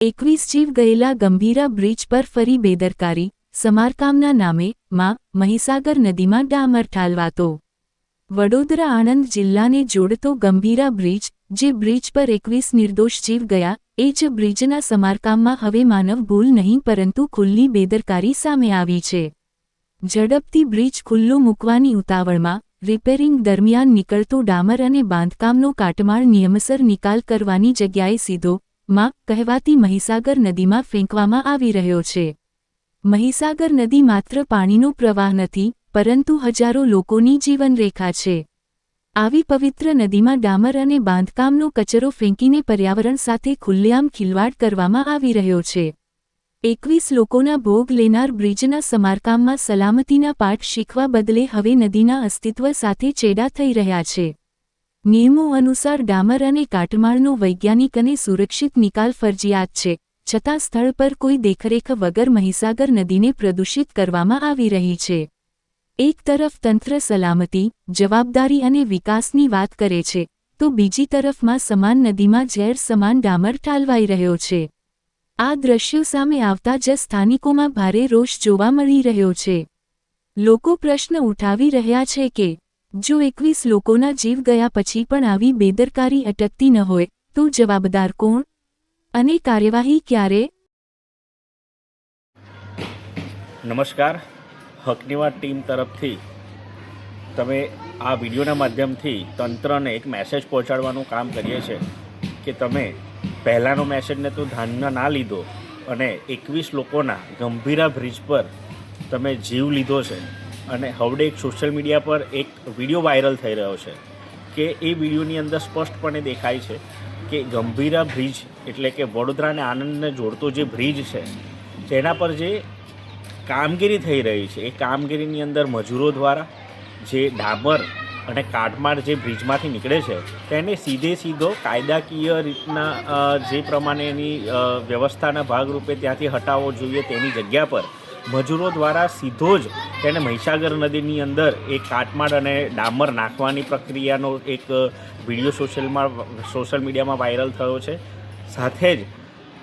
એકવીસ જીવ ગયેલા ગંભીરા બ્રિજ પર ફરી બેદરકારી, સમારકામના નામે, માં, મહીસાગર નદીમાં ડામર ઠાલવાતો. વડોદરા આણંદ જિલ્લાને જોડતો ગંભીરા બ્રિજ, જે બ્રિજ પર એકવીસ નિર્દોષ જીવ ગયા, એ જ બ્રિજના સમારકામમાં હવે માનવ ભૂલ નહીં પરંતુ ખુલ્લી બેદરકારી સામે આવી છે. ઝડપથી બ્રિજ ખુલ્લો મૂકવાની ઉતાવળમાં, રિપેરિંગ દરમિયાન નીકળતો ડામર અને બાંધકામનો કાટમાળ નિયમસર નિકાલ કરવાની જગ્યાએ સીધો માં કહેવાતી મહીસાગર નદીમાં ફેંકવામાં આવી રહ્યો છે. મહીસાગર નદી માત્ર પાણીનો પ્રવાહ નથી, પરંતુ હજારો લોકોની જીવનરેખા છે. આવી પવિત્ર નદીમાં ડામર અને બાંધકામનો કચરો ફેંકીને પર્યાવરણ સાથે ખુલ્લેઆમ ખિલવાડ કરવામાં આવી રહ્યો છે. એકવીસ લોકોના ભોગ લેનાર બ્રિજના સમારકામમાં સલામતીના પાઠ શીખવા બદલે હવે નદીના અસ્તિત્વ સાથે ચેડા થઈ રહ્યા છે. નિયમો અનુસાર ડામર અને કાટમાળનો વૈજ્ઞાનિક અને સુરક્ષિત નિકાલ ફરજિયાત છે, છતાં સ્થળ પર કોઈ દેખરેખ વગર મહીસાગર નદીને પ્રદૂષિત કરવામાં આવી રહી છે. એક તરફ તંત્ર સલામતી, જવાબદારી અને વિકાસની વાત કરે છે, તો બીજી તરફમાં સમાન નદીમાં ઝેર સમાન ડામર ઠાલવાઈ રહ્યો છે. આ દ્રશ્યો સામે આવતા જ સ્થાનિકોમાં ભારે રોષ જોવા મળી રહ્યો છે. લોકો પ્રશ્ન ઉઠાવી રહ્યા છે કે જો એકવીસ લોકોના જીવ ગયા પછી પણ આવી બેદરકારી અટકતી ન હોય, તો જવાબદાર કોણ? અને કાર્યવાહી ક્યારે? નમસ્કાર. હકનીવા ટીમ તરફથી તમે આ વિડીયોના માધ્યમથી તંત્રને એક મેસેજ પહોંચાડવાનું કામ કરીએ છીએ કે તમે પહેલાંનો મેસેજને તો ધ્યાનમાં ના લીધો અને એકવીસ લોકોના ગંભીરા બ્રિજ પર તમે જીવ લીધો છે. અને હવડે એક સોશિયલ મીડિયા પર એક વીડિયો વાયરલ થઈ રહ્યો છે કે એ વિડીયોની અંદર સ્પષ્ટપણે દેખાય છે કે ગંભીરા બ્રિજ એટલે કે વડોદરા અને આણંદને જોડતો જે બ્રિજ છે, તેના પર જે કામગીરી થઈ રહી છે, એ કામગીરીની અંદર મજૂરો દ્વારા જે ડામર અને કાટમાળ જે બ્રિજમાંથી નીકળે છે, તેને સીધે સીધો કાયદાકીય રીતના જે પ્રમાણેની વ્યવસ્થાના ભાગરૂપે ત્યાંથી હટાવવો જોઈએ તેની જગ્યા પર મજૂરો દ્વારા સીધો જ તેને મહીસાગર નદીની અંદર એ કાટમાળ અને ડામર નાખવાની પ્રક્રિયાનો એક વીડિયો સોશિયલમાં, સોશિયલ મીડિયામાં વાયરલ થયો છે. સાથે જ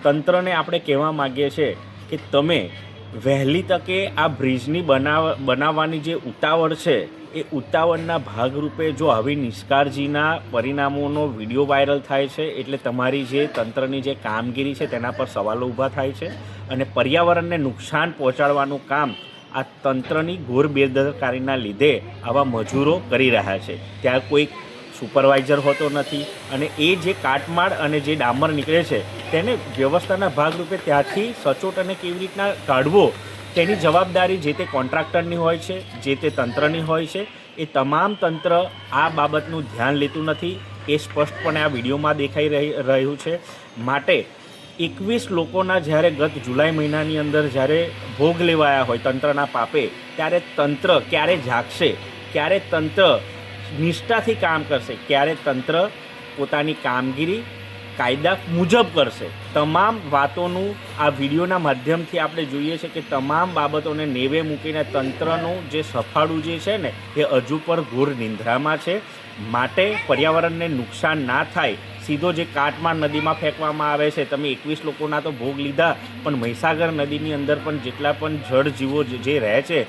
તંત્રને આપણે કહેવા માગીએ છીએ કે તમે વહેલી તકે આ બ્રિજની બનાવ, બનાવવાની જે ઉતાવળ છે, એ ઉતાવળના ભાગરૂપે જો આવી નિષ્કાળજીના પરિણામોનો વીડિયો વાયરલ થાય છે, એટલે તમારી જે તંત્રની જે કામગીરી છે, તેના પર સવાલો ઊભા થાય છે અને પર્યાવરણને નુકસાન પહોંચાડવાનું કામ આ તંત્રની ઘોર બેદરકારીના લીધે આવા મજૂરો કરી રહ્યા છે. ત્યાં કોઈ સુપરવાઇઝર હોતો નથી અને એ જે કાટમાળ અને જે ડામર નીકળે છે, તેને વ્યવસ્થાના ભાગરૂપે ત્યાંથી સચોટ અને કેવી રીતના કાઢવો, તેની જવાબદારી જે તે કોન્ટ્રાક્ટરની હોય છે, જે તે તંત્રની હોય છે, એ તમામ તંત્ર આ બાબતનું ધ્યાન લેતું નથી. એ સ્પષ્ટપણે આ વિડીયોમાં દેખાઈ રહી, રહ્યું છે. માટે એકવીસ લોકોના જ્યારે ગત જુલાઈ મહિનાની અંદર જ્યારે ભોગ લેવાયા હોય તંત્રના પાપે, ત્યારે તંત્ર ક્યારે જાગશે? ક્યારે તંત્ર નિષ્ઠાથી કામ કરશે. ક્યારે તંત્ર પોતાની કામગીરી, કાયદા મુજબ કરશે. તમામ વાતોનું આ વિડીયોના માધ્યમથી આપણે જોઈએ છે કે તમામ બાબતોને નેવે મૂકીને તંત્રનું જે સફાળું જે છે ને, એ હજુ પર ઘોર નિંદ્રામાં છે. માટે પર્યાવરણને નુકસાન ના થાય, સીધો જે કાટમાળ નદીમાં ફેંકવામાં આવે છે, તમે એકવીસ લોકોના તો ભોગ લીધા, પણ મહીસાગર નદીની અંદર પણ જેટલા પણ જળ જીવો જે જે રહે છે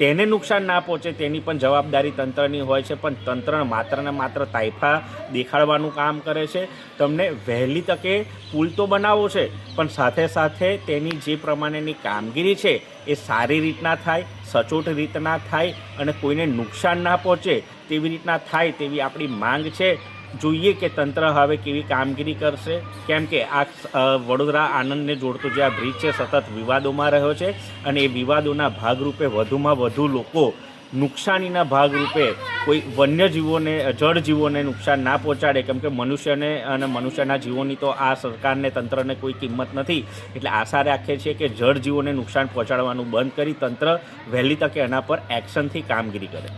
તેને નુકસાન ના પહોંચે તેની પણ જવાબદારી તંત્રની હોય છે, પણ તંત્ર માત્ર ને માત્ર તાઇફા દેખાડવાનું કામ કરે છે. તમને વહેલી તકે પુલ તો બનાવવો છે, પણ સાથે સાથે તેની જે પ્રમાણેની કામગીરી છે એ સારી રીતના થાય, સચોટ રીતના થાય અને કોઈને નુકસાન ના પહોંચે તેવી રીતના થાય તેવી આપણી માંગ છે. જોઈએ કે તંત્ર હવે કેવી કામગીરી કરશે. કેમ કે આ વડોદરા આણંદને જોડતો જે આ બ્રિજ છે, સતત વિવાદોમાં રહ્યો છે અને એ વિવાદોના ભાગરૂપે વધુમાં વધુ લોકો નુકસાનીના ભાગરૂપે કોઈ વન્યજીવોને, જળજીવોને નુકસાન ના પહોંચાડે. કેમ કે મનુષ્યને અને મનુષ્યના જીવોની તો આ સરકારને, તંત્રને કોઈ કિંમત નથી. એટલે આશા રાખીએ છીએ કે જળજીવોને નુકસાન પહોંચાડવાનું બંધ કરી તંત્ર વહેલી તકે એના પર એક્શનથી કામગીરી કરે.